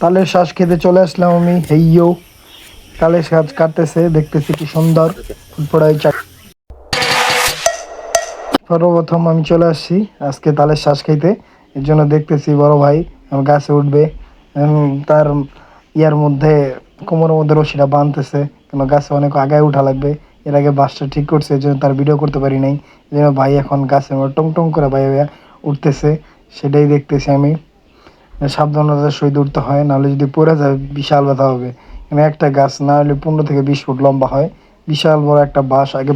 তালের শ্বাস খেতে চলে আসলাম আমি। হেইয়ো তালের শ্বাস কাটতেছে, দেখতেছি কি সুন্দর। ফুটফড়াই চা সর্বপ্রথম আমি চলে আসছি আজকে তালের শ্বাস খাইতে এর জন্য দেখতেছি বড় ভাই গাছে উঠবে। তার ইয়ার মধ্যে, কোমরের মধ্যে রশিটা বাঁধতেছে। কেন গাছে অনেক আগায় উঠা লাগবে। এর আগে বাসটা ঠিক করছে এই জন্য তার ভিডিও করতে পারি নাই। এই জন্য ভাই এখন মধ্যে টং টং করে ভাই ভাইয়া উঠতেছে। সেটাই দেখতেছি আমি। সাবধানতার সহিত উঠতে হয়, নাহলে যদি পড়ে যায় বিশাল ব্যথা হবে। মানে একটা গাছ না হলে পনেরো থেকে বিশ ফুট লম্বা হয়। বিশাল বড় একটা বাঁশ আগে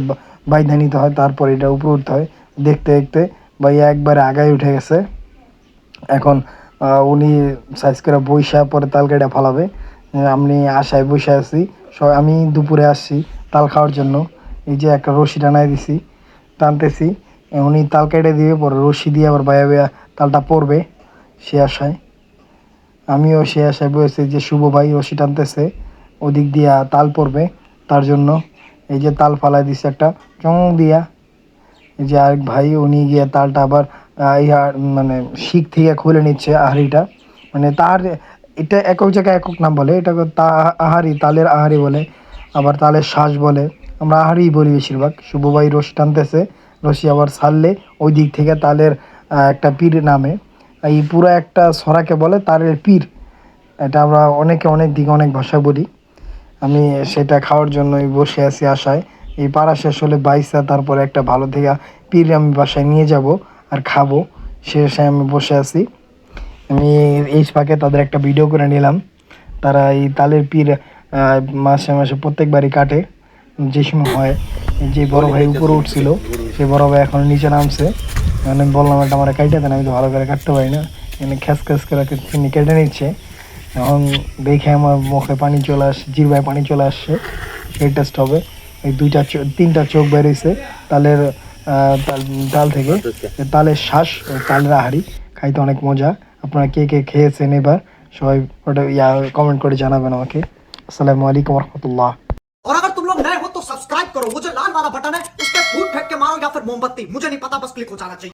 বাইধা নিতে হয়, তারপর এটা উপরে উঠতে হয়। দেখতে দেখতে ভাইয়া একবারে আগায় উঠে গেছে। এখন উনি সাইজ করে বৈশা পরে তাল কেটে ফালাবে। আমি আশায় বসে আছি। আমি দুপুরে আসছি তাল খাওয়ার জন্য। এই যে একটা রশি টানাই দিছি, টানতেছি। উনি তাল কেটে দিয়ে পরে রশি দিয়ে আবার বাইয়া বাইয়া তালটা পড়বে সে আশায়। আমিও সে আশায় বসেছি যে শুভ ভাই রশি টানতেছে ওদিক দিয়া তাল পড়বে, তার জন্য এই যে তাল ফালাই দিছে একটা চং দিয়া। এই যে আরেক ভাই, উনি গিয়ে তালটা আবার ইহার মানে শিখ থেকে খুলে নিচ্ছে আহারিটা। মানে তার, এটা একক জায়গায় একক নাম বলে, এটা তা আহারি তালের আহারি বলে, আবার তালের শ্বাস বলে। আমরা আহারি বলি বেশিরভাগ। শুভ ভাই রশি টানতেছে, রশি আবার ছাড়লে ওই দিক থেকে তালের একটা পীর নামে। এই পুরো একটা সরাকে বলে তালের পীর। এটা আমরা অনেকে অনেক দিকে অনেক ভাষায় বলি। আমি সেটা খাওয়ার জন্যই বসে আছি আশায়। এই পাড়া শেষ হলে বাইসা তারপরে একটা ভালো থেকে পীর আমি বাসায় নিয়ে যাব আর খাব। সে আশায় আমি বসে আছি। আমি এই ফাঁকে তাদের একটা ভিডিও করে নিলাম। তারা এই তালের পীর মাসে মাসে প্রত্যেকবারই কাটে। যে সময় হয় যে বড় ভাই উপরে উঠছিল সেই বড় ভাই এখন নিচে নামছে। আমি বললাম এটা আমার কাইটে দেন আমি তো ভালো করে কাটতে পারি না এনে খ্যাস খ্যাস করে তিনি কেটে নিচ্ছে এখন দেখে আমার মুখে পানি চলে আসছে জিরবায় পানি চলে আসছে সেই টেস্ট হবে এই দুইটা চো- তিনটা চোখ বেরিয়েছে তালের আহ, তাল তাল থেকে তালের শ্বাস ও তালের আহারি খাইতে অনেক মজা আপনারা কে কে খেয়েছেন এবার সবাই ওটা ইয়া কমেন্ট করে জানাবেন আমাকে আসসালামু আলাইকুম রহমতুল্লাহ और अगर तुम लोग नए हो तो सब्सक्राइब करो वो जो लाल वाला बटन है उस पर फूट फेंक के मारो या फिर मोमबत्ती मुझे नहीं पता बस क्लिक हो जाना चाहिए